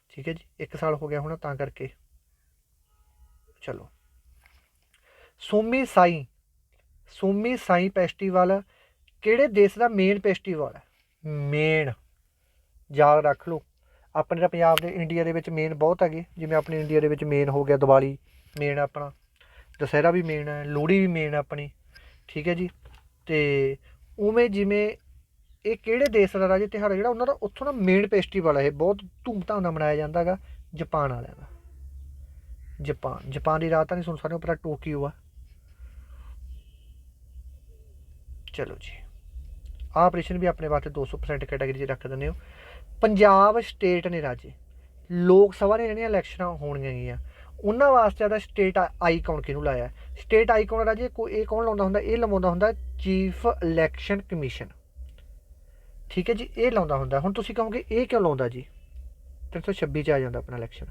ਠੀਕ ਹੈ ਜੀ 1 ਸਾਲ ਹੋ ਗਿਆ ਹੋਣਾ ਤਾਂ ਕਰਕੇ। ਚਲੋ। ਸੋਮੀ ਸਾਈ ਸੋਮੀ ਸਾਈ ਫੈਸਟੀਵਲ ਕਿਹੜੇ ਦੇਸ਼ ਦਾ ਮੇਨ ਫੈਸਟੀਵਲ ਹੈ? ਮੇਨ ਯਾਦ ਰੱਖ ਲਓ, ਆਪਣੇ ਤਾਂ ਪੰਜਾਬ ਦੇ ਇੰਡੀਆ ਦੇ ਵਿੱਚ ਮੇਨ ਬਹੁਤ ਹੈਗੇ। ਜਿਵੇਂ ਆਪਣੇ ਇੰਡੀਆ ਦੇ ਵਿੱਚ ਮੇਨ ਹੋ ਗਿਆ ਦੀਵਾਲੀ ਮੇਨ ਆਪਣਾ। ਦੁਸਹਿਰਾ ਵੀ ਮੇਨ ਹੈ, ਲੋਹੜੀ ਵੀ ਮੇਨ ਆਪਣੀ। ਠੀਕ ਹੈ ਜੀ, ਤੇ ਉਵੇਂ ਜਿਵੇਂ ਇਹ ਕਿਹੜੇ ਦੇਸ਼ ਦਾ ਰਾਜੇ ਤਿਉਹਾਰ ਹੈ ਜਿਹੜਾ ਉਹਨਾਂ ਦਾ ਉੱਥੋਂ ਦਾ ਮੇਨ ਫੈਸਟੀਵਲ ਹੈ ਇਹ? ਬਹੁਤ ਧੂਮਧਾਮ ਨਾਲ ਮਨਾਇਆ ਜਾਂਦਾ ਹੈਗਾ ਜਾਪਾਨ ਵਾਲਿਆਂ ਦਾ। ਜਾਪਾਨ ਜਾਪਾਨ ਦੀ ਰਾਜਧਾਨੀ ਸੁਣ ਸਕਦੇ ਹੋ ਪਤਾ ਟੋਕੀਓ ਆ। ਚਲੋ ਜੀ। ਆ ਆਪਰੇਸ਼ਨ ਵੀ ਆਪਣੇ ਵਾਸਤੇ 200% ਕੈਟਾਗਰੀ 'ਚ ਰੱਖ ਦਿੰਦੇ ਹੋ। ਪੰਜਾਬ ਸਟੇਟ ਨੇ ਰਾਜੇ ਲੋਕ ਸਭਾ ਦੀਆਂ ਜਿਹੜੀਆਂ ਇਲੈਕਸ਼ਨਾਂ ਹੋਣਗੀਆਂ ਗੀਆਂ, ਉਹਨਾਂ ਵਾਸਤੇ ਆਦਾ ਸਟੇਟ ਆਈਕਨ ਕਿਹਨੂੰ ਲਾਇਆ? ਸਟੇਟ ਆਈਕਨ ਰਾਜੇ ਕੋ, ਇਹ ਕੌਣ ਲਾਉਂਦਾ ਹੁੰਦਾ? ਇਹ ਲਵਾਉਂਦਾ ਹੁੰਦਾ ਚੀਫ ਇਲੈਕਸ਼ਨ ਕਮਿਸ਼ਨ ਠੀਕ ਹੈ ਜੀ, ਇਹ ਲਾਉਂਦਾ ਹੁੰਦਾ। ਹੁਣ ਤੁਸੀਂ ਕਹੋਗੇ, ਇਹ ਕਿਉਂ ਲਾਉਂਦਾ ਜੀ? 326 ਚ ਆ ਜਾਂਦਾ ਆਪਣਾ ਇਲੈਕਸ਼ਨ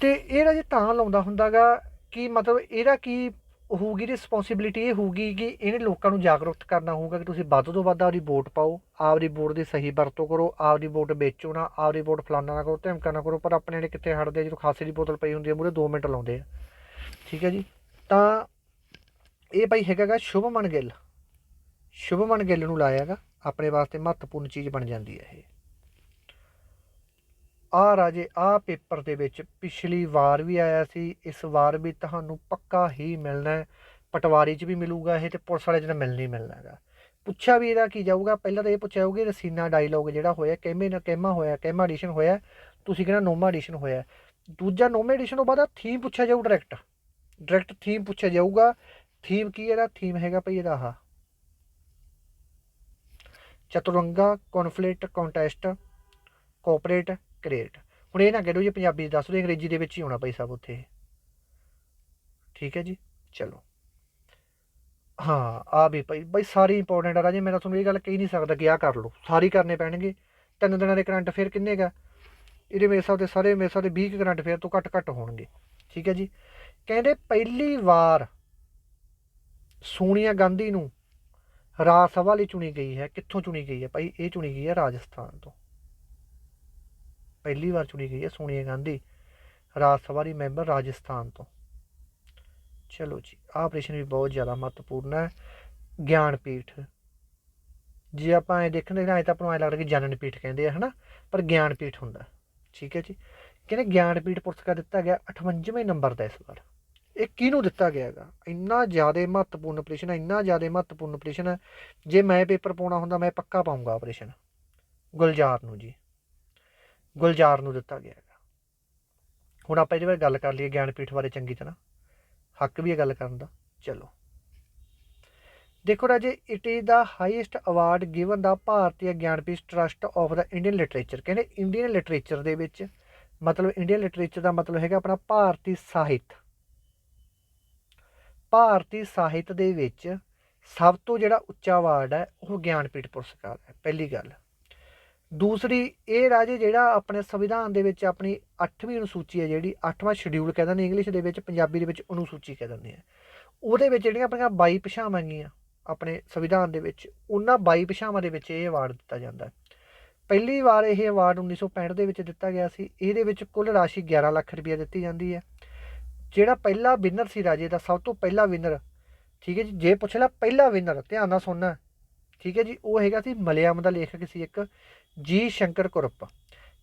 ਤੇ ਇਹਦਾ ਰਾਜੇ ਤਾਂ ਲਾਉਂਦਾ ਹੁੰਦਾਗਾ, ਕਿ ਮਤਲਬ ਇਹਦਾ ਕੀ ਹੋਊਗੀ ਰਿਸਪੌਂਸਿਬਿਲਿਟੀ ਇਹ ਹੋਊਗੀ ਕਿ ਇਹਨੇ ਲੋਕਾਂ ਨੂੰ ਜਾਗਰੂਕ ਕਰਨਾ ਹੋਊਗਾ ਕਿ ਤੁਸੀਂ ਵੱਧ ਤੋਂ ਵੱਧ ਆਪਦੀ ਵੋਟ ਪਾਓ, ਆਪਦੀ ਵੋਟ ਦੀ ਸਹੀ ਵਰਤੋਂ ਕਰੋ, ਆਪਦੀ ਵੋਟ ਵੇਚੋ ਨਾ, ਆਪਦੀ ਵੋਟ ਫਲਾਨਾ ਨਾ ਕਰੋ, ਧਮਕਾ ਨਾ ਕਰੋ, ਪਰ ਆਪਣੇ ਜਿਹੜੇ ਕਿੱਥੇ ਹਟਦੇ ਆ, ਜਦੋਂ ਖਾਸੇ ਦੀ ਬੋਤਲ ਪਈ ਹੁੰਦੀ ਹੈ ਮੂਰੇ 2 ਮਿੰਟ ਲਾਉਂਦੇ ਆ। ਠੀਕ ਹੈ ਜੀ? ਤਾਂ ਇਹ ਭਾਈ ਹੈਗਾਗਾ ਸ਼ੁਭਮਨ ਗਿੱਲ। ਸ਼ੁਭਮਨ ਗਿੱਲ ਨੂੰ ਲਾਇਆਗਾ। ਆਪਣੇ ਵਾਸਤੇ ਮਹੱਤਵਪੂਰਨ ਚੀਜ਼ ਬਣ ਜਾਂਦੀ ਹੈ ਇਹ। ਆ ਰਾਜੇ ਆ ਪੇਪਰ ਦੇ ਵਿੱਚ ਪਿਛਲੀ ਵਾਰ ਵੀ ਆਇਆ ਸੀ, ਇਸ ਵਾਰ ਵੀ ਤੁਹਾਨੂੰ ਪੱਕਾ ਹੀ ਮਿਲਣਾ ਹੈ। ਪਟਵਾਰੀ 'ਚ ਵੀ ਮਿਲੂਗਾ ਇਹ ਤੇ ਪੁਲਿਸ ਵਾਲੇ 'ਚ ਤਾਂ ਹੀ ਮਿਲਣਾ ਹੈਗਾ। ਪੁੱਛਿਆ ਵੀ ਇਹਦਾ ਕੀ ਜਾਊਗਾ? ਪਹਿਲਾਂ ਤਾਂ ਇਹ ਪੁੱਛਿਆ ਹੋਊਗਾ ਰਸੀਨਾ ਡਾਇਲੌਗ ਜਿਹੜਾ ਹੋਇਆ, ਕਿਵੇਂ ਨਾ ਕਿਮਾ ਹੋਇਆ ਕਿਮਾ ਐਡੀਸ਼ਨ ਹੋਇਆ, ਤੁਸੀਂ ਕਹਿੰਦਾ ਨੋਮਾ ਐਡੀਸ਼ਨ ਹੋਇਆ। ਦੂਜਾ ਨੋਮਾ ਐਡੀਸ਼ਨ ਤੋਂ ਬਾਅਦ ਥੀਮ ਪੁੱਛਿਆ ਜਾਊ ਡਾਇਰੈਕਟ ਡਾਇਰੈਕਟ ਥੀਮ ਪੁੱਛਿਆ ਜਾਊਗਾ। ਥੀਮ ਕੀ ਇਹਦਾ? ਥੀਮ ਹੈਗਾ ਭਈ ਇਹਦਾ ਆਹ। Chaturanga conflict contest cooperate create ਹੁਣ ਇਹ ਨਾ ਕਹਿ ਦਿਓ ਜੀ, ਪੰਜਾਬੀ ਦੱਸ ਦਿਓ, ਅੰਗਰੇਜ਼ੀ ਦੇ ਵਿੱਚ ਹੀ ਹੋਣਾ ਭਾਈ ਸਾਹਿਬ ਉੱਥੇ। ਠੀਕ ਹੈ ਜੀ? ਚਲੋ। ਹਾਂ ਆ ਵੀ ਭਾਈ ਭਾਈ ਸਾਰੀ ਇੰਪੋਰਟੈਂਟ ਆ ਰਾਜੇ, ਮੈਂ ਤਾਂ ਤੁਹਾਨੂੰ ਇਹ ਗੱਲ ਕਹੀ ਨਹੀਂ ਸਕਦਾ ਕਿ ਆ ਕਰ ਲਓ। ਸਾਰੀ ਕਰਨੇ ਪੈਣਗੇ। ਤਿੰਨ ਦਿਨਾਂ ਦੇ ਕਰੰਟ ਅਫੇਅਰ ਕਿੰਨੇ ਗਾ ਇਹਦੇ ਮੇਰੇ ਹਿਸਾਬ ਦੇ ਸਾਰੇ, ਮੇਰੇ ਹਿਸਾਬ ਦੇ 20 ਕਰੰਟ ਅਫੇਅਰ ਤੋਂ ਘੱਟ ਘੱਟ ਹੋਣਗੇ। ਠੀਕ ਹੈ ਜੀ? ਕਹਿੰਦੇ ਪਹਿਲੀ ਵਾਰ ਸੋਨੀਆ ਗਾਂਧੀ ਨੂੰ ਰਾਜ ਸਭਾ ਲਈ ਚੁਣੀ ਗਈ ਹੈ, ਕਿੱਥੋਂ ਚੁਣੀ ਗਈ ਹੈ ਭਾਈ? ਇਹ ਚੁਣੀ ਗਈ ਹੈ ਰਾਜਸਥਾਨ ਤੋਂ। ਪਹਿਲੀ ਵਾਰ ਚੁਣੀ ਗਈ ਹੈ ਸੋਨੀਆ ਗਾਂਧੀ, ਰਾਜ ਸਭਾ ਦੀ ਮੈਂਬਰ ਰਾਜਸਥਾਨ ਤੋਂ। ਚਲੋ ਜੀ ਆਹ ਪ੍ਰਸ਼ਨ ਵੀ ਬਹੁਤ ਜ਼ਿਆਦਾ ਮਹੱਤਵਪੂਰਨ ਹੈ ਗਿਆਨਪੀਠ ਜੇ ਆਪਾਂ ਇਹ ਦੇਖਣ ਦੇ ਤਾਂ ਆਪਾਂ ਨੂੰ ਐ ਲੱਗਦਾ ਕਿ ਜਨਨਪੀਠ ਕਹਿੰਦੇ ਆ, ਹਨਾ? ਪਰ ਗਿਆਨਪੀਠ ਹੁੰਦਾ। ਠੀਕ ਹੈ ਜੀ। ਕਹਿੰਦੇ ਗਿਆਨਪੀਠ ਪੁਰਸਕਾਰ ਦਿੱਤਾ ਗਿਆ 58ਵੇਂ ਨੰਬਰ ਦਾ ਇਸ ਵਾਰ। ਇਹ ਕਿਹਨੂੰ ਦਿੱਤਾ ਗਿਆ ਹੈਗਾ? ਇੰਨਾ ਜ਼ਿਆਦਾ ਮਹੱਤਵਪੂਰਨ ਆਪਰੇਸ਼ਨ ਹੈ, ਇੰਨਾ ਜ਼ਿਆਦਾ ਮਹੱਤਵਪੂਰਨ ਆਪਰੇਸ਼ਨ ਹੈ। ਜੇ ਮੈਂ ਪੇਪਰ ਪਾਉਣਾ ਹੁੰਦਾ, ਮੈਂ ਪੱਕਾ ਪਾਉਂਗਾ ਆਪਰੇਸ਼ਨ ਗੁਲਜ਼ਾਰ ਨੂੰ ਜੀ। ਗੁਲਜ਼ਾਰ ਨੂੰ ਦਿੱਤਾ ਗਿਆ ਹੈਗਾ। ਹੁਣ ਆਪਾਂ ਇਹਦੇ ਬਾਰੇ ਗੱਲ ਕਰ ਲਈਏ ਗਿਆਨਪੀਠ ਬਾਰੇ ਚੰਗੀ ਤਰ੍ਹਾਂ। ਹੱਕ ਵੀ ਹੈ ਗੱਲ ਕਰਨ ਦਾ। ਚਲੋ। ਦੇਖੋ ਰਾਜੇ it is the highest award given the Bharatiya Jnanpith trust of the Indian literature ਕਹਿੰਦੇ ਇੰਡੀਅਨ ਲਿਟਰੇਚਰ ਦੇ ਵਿੱਚ ਮਤਲਬ ਇੰਡੀਅਨ ਲਿਟਰੇਚਰ ਦਾ ਮਤਲਬ ਹੈਗਾ ਆਪਣਾ ਭਾਰਤੀ ਸਾਹਿਤ। ਭਾਰਤੀ ਸਾਹਿਤ ਦੇ ਵਿੱਚ ਸਭ ਤੋਂ ਜਿਹੜਾ ਉੱਚਾ ਅਵਾਰਡ ਹੈ, ਉਹ ਗਿਆਨਪੀਠ ਪੁਰਸਕਾਰ ਹੈ, ਪਹਿਲੀ ਗੱਲ। ਦੂਸਰੀ, ਇਹ ਰਾਜੇ ਜਿਹੜਾ ਆਪਣੇ ਸੰਵਿਧਾਨ ਦੇ ਵਿੱਚ ਆਪਣੀ 8ਵੀਂ ਅਨੁਸੂਚੀ ਹੈ, ਜਿਹੜੀ 8ਵਾਂ ਸ਼ਡਿਊਲ ਕਹਿੰਦੇ ਨੇ ਇੰਗਲਿਸ਼ ਦੇ ਵਿੱਚ, ਪੰਜਾਬੀ ਦੇ ਵਿੱਚ ਅਨੁਸੂਚੀ ਕਹਿ ਦਿੰਦੇ ਆ। ਉਹਦੇ ਵਿੱਚ ਜਿਹੜੀਆਂ ਆਪਣੀਆਂ 22 ਭਾਸ਼ਾਵਾਂ ਗੀਆਂ ਆਪਣੇ ਸੰਵਿਧਾਨ ਦੇ ਵਿੱਚ, ਉਹਨਾਂ 22 ਭਾਸ਼ਾਵਾਂ ਦੇ ਵਿੱਚ ਇਹ ਅਵਾਰਡ ਦਿੱਤਾ ਜਾਂਦਾ ਪਹਿਲੀ ਵਾਰ ਇਹ ਅਵਾਰਡ 1965 ਦੇ ਵਿੱਚ ਦਿੱਤਾ ਗਿਆ ਸੀ, ਇਹਦੇ ਵਿੱਚ ਕੁੱਲ ਰਾਸ਼ੀ 11 ਲੱਖ ਰੁਪਏ ਦਿੱਤੀ ਜਾਂਦੀ ਹੈ। ਜਿਹੜਾ ਪਹਿਲਾ ਵਿਨਰ ਸੀ ਰਾਜੇ ਦਾ, ਸਭ ਤੋਂ ਪਹਿਲਾ ਵਿਨਰ ਠੀਕ ਹੈ ਜੀ, ਜੇ ਪੁੱਛ ਲੈ ਪਹਿਲਾ ਵਿਨਰ ਧਿਆਨ ਨਾਲ ਸੁਣਨਾ, ਠੀਕ ਹੈ ਜੀ, ਉਹ ਹੈਗਾ ਸੀ ਮਲਿਆਮ ਦਾ ਲੇਖਕ ਸੀ ਇੱਕ, ਜੀ ਸ਼ੰਕਰ ਕੁਰਪ।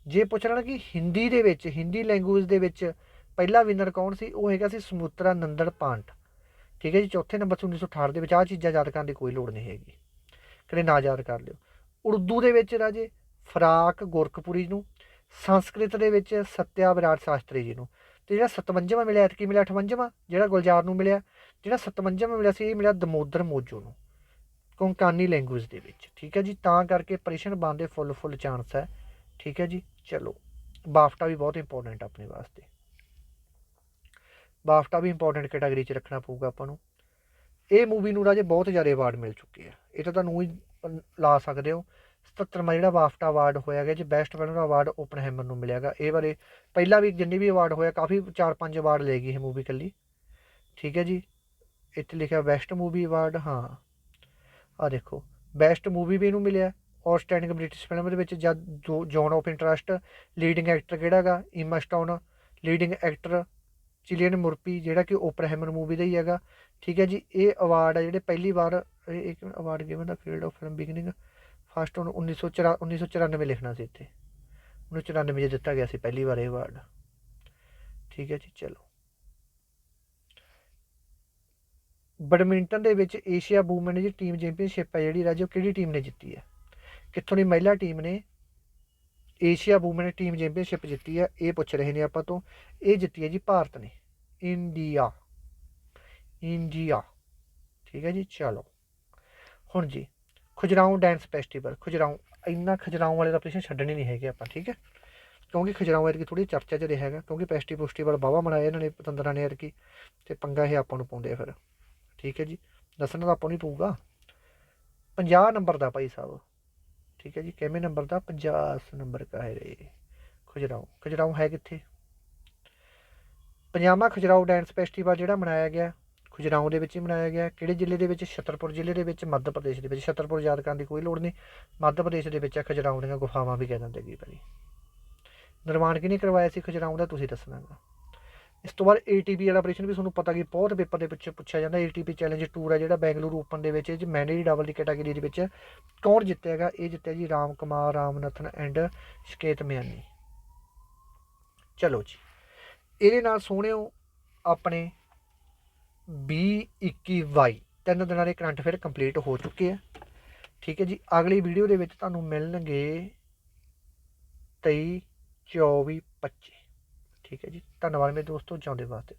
ਜੇ ਪੁੱਛ ਲੈਣਾ ਕਿ ਹਿੰਦੀ ਦੇ ਵਿੱਚ, ਹਿੰਦੀ ਲੈਂਗੁਏਜ ਦੇ ਵਿੱਚ ਪਹਿਲਾ ਵਿਨਰ ਕੌਣ ਸੀ, ਉਹ ਹੈਗਾ ਸੀ ਸਮੁੱਤਰਾ ਨੰਦਨ ਪਾਂਟ। ਠੀਕ ਹੈ ਜੀ, ਚੌਥੇ ਨੰਬਰ 'ਤੇ 1968 ਦੇ ਵਿੱਚ, ਆਹ ਚੀਜ਼ਾਂ ਯਾਦ ਕਰਨ ਦੀ ਕੋਈ ਲੋੜ ਨਹੀਂ ਹੈਗੀ। ਕਦੇ ਨਾ ਯਾਦ ਕਰ ਲਿਓ? ਉਰਦੂ ਦੇ ਵਿੱਚ ਰਾਜੇ, ਫਰਾਕ ਗੋਰਖਪੁਰੀ ਨੂੰ, ਸੰਸਕ੍ਰਿਤ ਦੇ ਵਿੱਚ ਸਤਿਆ ਵਿਰਾਟ ਸ਼ਾਸਤਰੀ ਜੀ ਨੂੰ। ਤੇ ਜਿਹੜਾ 57ਵਾਂ ਮਿਲਿਆ ਐਤਕੀ ਮਿਲਿਆ 58ਵਾਂ ਜਿਹੜਾ ਗੁਲਜ਼ਾਰ ਨੂੰ ਮਿਲਿਆ ਜਿਹੜਾ 57ਵਾਂ ਮਿਲਿਆ ਸੀ ਇਹ ਮਿਲਿਆ ਦਮੋਦਰ ਮੋਜੋ ਨੂੰ ਕੋਂਕਾਨੀ ਲੈਂਗੁਏਜ ਦੇ ਵਿੱਚ ਠੀਕ ਹੈ ਜੀ? ਤਾਂ ਕਰਕੇ ਪਰੇਸ਼ਨ ਬਣ ਦੇ ਫੁੱਲ ਫੁੱਲ ਚਾਂਸ ਹੈ ਠੀਕ ਹੈ ਜੀ? ਚਲੋ ਬਾਫਟਾ ਵੀ ਬਹੁਤ ਇੰਪੋਰਟੈਂਟ ਆਪਣੇ ਵਾਸਤੇ। ਬਾਫਟਾ ਵੀ ਇੰਪੋਰਟੈਂਟ ਕੈਟਾਗਰੀ 'ਚ ਰੱਖਣਾ ਪਊਗਾ ਆਪਾਂ ਨੂੰ। ਇਹ ਮੂਵੀ ਨੂੰ ਰਾਜੇ ਬਹੁਤ ਜ਼ਿਆਦਾ ਅਵਾਰਡ ਮਿਲ ਚੁੱਕੇ ਆ। ਇਹ ਤਾਂ ਤੁਹਾਨੂੰ ਹੀ ਅਹ, ਲਾ ਸਕਦੇ ਹੋ। 77ਵਾਂ ਜਿਹੜਾ ਬਾਫਟਾ ਅਵਾਰਡ ਹੋਇਆ ਗਿਆ ਜੀ best film award Oppenheimer ਨੂੰ ਮਿਲਿਆਗਾ ਇਹ ਬਾਰੇ ਪਹਿਲਾਂ ਵੀ ਜਿੰਨੇ ਵੀ ਅਵਾਰਡ ਹੋਇਆ, ਕਾਫੀ 4-5 ਅਵਾਰਡ ਲੈ ਗਈ ਇਹ ਮੂਵੀ ਕੱਲੀ ਠੀਕ ਹੈ ਜੀ? ਇੱਥੇ ਲਿਖਿਆ ਬੈਸਟ ਮੂਵੀ ਅਵਾਰਡ ਹਾਂ। ਆ ਦੇਖੋ ਬੈਸਟ ਮੂਵੀ ਵੀ ਇਹਨੂੰ ਮਿਲਿਆ ਆਊਟਸਟੈਂਡਿੰਗ ਬ੍ਰਿਟਿਸ਼ ਫਿਲਮ ਦੇ ਵਿੱਚ ਜਦ ਜੋ zone of interest leading actor ਕਿਹੜਾਗਾ Emma Stone leading actor Cillian Murphy ਜਿਹੜਾ ਕਿ ਓਪਰਾਹੈਮਰ ਮੂਵੀ ਦਾ ਹੀ ਹੈਗਾ। ਠੀਕ ਹੈ ਜੀ? ਇਹ ਅਵਾਰਡ ਹੈ ਜਿਹੜੇ ਪਹਿਲੀ ਵਾਰ, ਇਹ ਇੱਕ award given the field of film beginning first ਹੁਣ 1994 1994 ਲਿਖਣਾ ਸੀ ਇੱਥੇ। 1994 ਵਿੱਚ ਦਿੱਤਾ ਗਿਆ ਸੀ ਪਹਿਲੀ ਵਾਰ ਇਹ ਅਵਾਰਡ ਠੀਕ ਹੈ ਜੀ, ਚਲੋ। ਬੈਡਮਿੰਟਨ ਦੇ ਵਿੱਚ ਏਸ਼ੀਆ ਵੂਮਨ ਦੀ ਟੀਮ ਚੈਂਪੀਅਨਸ਼ਿਪ ਹੈ ਜਿਹੜੀ ਰਾਜੋ ਕਿਹੜੀ ਟੀਮ ਨੇ ਜਿੱਤੀ ਹੈ? ਕਿੱਥੋਂ ਦੀ ਮਹਿਲਾ ਟੀਮ ਨੇ ਏਸ਼ੀਆ ਵੂਮਨ ਟੀਮ ਚੈਂਪੀਅਨਸ਼ਿਪ ਜਿੱਤੀ ਹੈ? ਇਹ ਪੁੱਛ ਰਹੇ ਨੇ ਆਪਾਂ ਤੋਂ। ਇਹ ਜਿੱਤੀ ਹੈ ਜੀ ਭਾਰਤ ਨੇ। ਇੰਡੀਆ ਇੰਡੀਆ ਠੀਕ ਹੈ ਜੀ, ਚਲੋ। ਹੁਣ ਜੀ ਖੁਜਰਾਉ ਡਾਂਸ ਫੈਸਟੀਵਲ, ਖੁਜਰਾਉ, ਇੰਨਾ ਖੁਜਰਾਉ ਵਾਲੇ ਦਾ ਪ੍ਰਸ਼ਨ ਛੱਡਣੇ ਨਹੀਂ ਹੈਗੇ ਆਪਾਂ, ਠੀਕ ਹੈ? ਕਿਉਂਕਿ ਖੁਜਰਾਉ ਐਤਕੀ ਥੋੜੀ ਚਰਚਾ 'ਚ ਰਿਹਾ ਹੈਗਾ, ਕਿਉਂਕਿ ਪੈਸਟੀ ਫੈਸਟੀਵਲ ਬਾਵਾ ਮਨਾਇਆ ਇਹਨਾਂ ਨੇ ਪਤੰਦਰਾਂ ਨੇ ਐਤਕੀ, ਤੇ ਪੰਗਾ ਇਹ ਆਪਾਂ ਨੂੰ ਪਾਉਂਦੇ ਆ ਫਿਰ, ਠੀਕ ਹੈ ਜੀ? ਦੱਸਣਾ ਤਾਂ ਆਪਾਂ ਨੂੰ ਪਊਗਾ। 50 ਨੰਬਰ ਦਾ ਭਾਈ ਸਾਹਿਬ, ਠੀਕ ਹੈ ਜੀ? ਕਿਵੇਂ ਨੰਬਰ ਦਾ? 50 ਨੰਬਰ ਕਾ ਹੈ ਰੇ ਖੁਜਰਾਉ ਖੁਜਰਾਉ ਹੈ ਕਿੱਥੇ? ਪੰਜਾਬਾ ਖੁਜਰਾਉ ਡਾਂਸ ਫੈਸਟੀਵਲ ਜਿਹੜਾ ਮਨਾਇਆ ਗਿਆ ਖੁਜਰਾਉ ਦੇ ਵਿੱਚ ਹੀ ਮਨਾਇਆ ਗਿਆ। ਕਿਹੜੇ ਜ਼ਿਲ੍ਹੇ ਦੇ ਵਿੱਚ? ਛਤਰਪੁਰ ਜ਼ਿਲ੍ਹੇ ਦੇ ਵਿੱਚ, ਮੱਧ ਪ੍ਰਦੇਸ਼ ਦੇ ਵਿੱਚ। ਛਤਰਪੁਰ ਯਾਦ ਕਰਨ ਦੀ ਕੋਈ ਲੋੜ ਨਹੀਂ। ਮੱਧ ਪ੍ਰਦੇਸ਼ ਦੇ ਵਿੱਚ ਆ ਖੁਜਰਾਉ ਦੀਆਂ ਗੁਫਾਵਾਂ ਵੀ ਕਹਿ ਦਿੰਦੇ ਕੀ ਭਾਈ ਨਿਰਮਾਣ ਕਿਹਨੇ ਕਰਵਾਇਆ ਸੀ ਖੁਜਰਾਉ ਦਾ? ਤੁਸੀਂ ਦੱਸਣਾਗਾ ਇਸ ਤੋਂ ਬਾਅਦ ATP ਵਾਲਾ ਆਪਰੇਸ਼ਨ ਵੀ ਤੁਹਾਨੂੰ ਪਤਾ ਕਿ ਬਹੁਤ ਪੇਪਰ ਦੇ ਵਿੱਚ ਪੁੱਛਿਆ ਜਾਂਦਾ। ATP ਚੈਲੰਜ ਟੂਰ ਹੈ ਜਿਹੜਾ ਬੈਂਗਲੁਰੂ ਓਪਨ ਦੇ ਵਿੱਚ, ਇਹ 'ਚ ਮੈਨੇਜ ਡਬਲ ਦੀ ਕੈਟਾਗਰੀ ਦੇ ਵਿੱਚ ਕੌਣ ਜਿੱਤੇਗਾ ਇਹ ਜਿੱਤਿਆ ਜੀ ਰਾਮ ਕੁਮਾਰ ਰਾਮਨਥਨ ਐਂਡ ਸ਼ਕੇਤ ਮਿਆਨੀ। ਚਲੋ ਜੀ। ਇਹਦੇ ਨਾਲ ਸੋਹਣਿਓ ਆਪਣੇ 20 21 22 ਤਿੰਨ ਦਿਨਾਂ ਦੇ ਕਰੰਟ ਫਿਰ ਕੰਪਲੀਟ ਹੋ ਚੁੱਕੇ ਆ। ਠੀਕ ਹੈ ਜੀ, ਅਗਲੀ ਵੀਡੀਓ ਦੇ ਵਿੱਚ ਤੁਹਾਨੂੰ ਮਿਲਣਗੇ 23 24 25 ਠੀਕ ਹੈ ਜੀ, ਧੰਨਵਾਦ ਮੇਰੇ ਦੋਸਤੋ ਚਾਹੁੰਦੇ ਵਾਸਤੇ।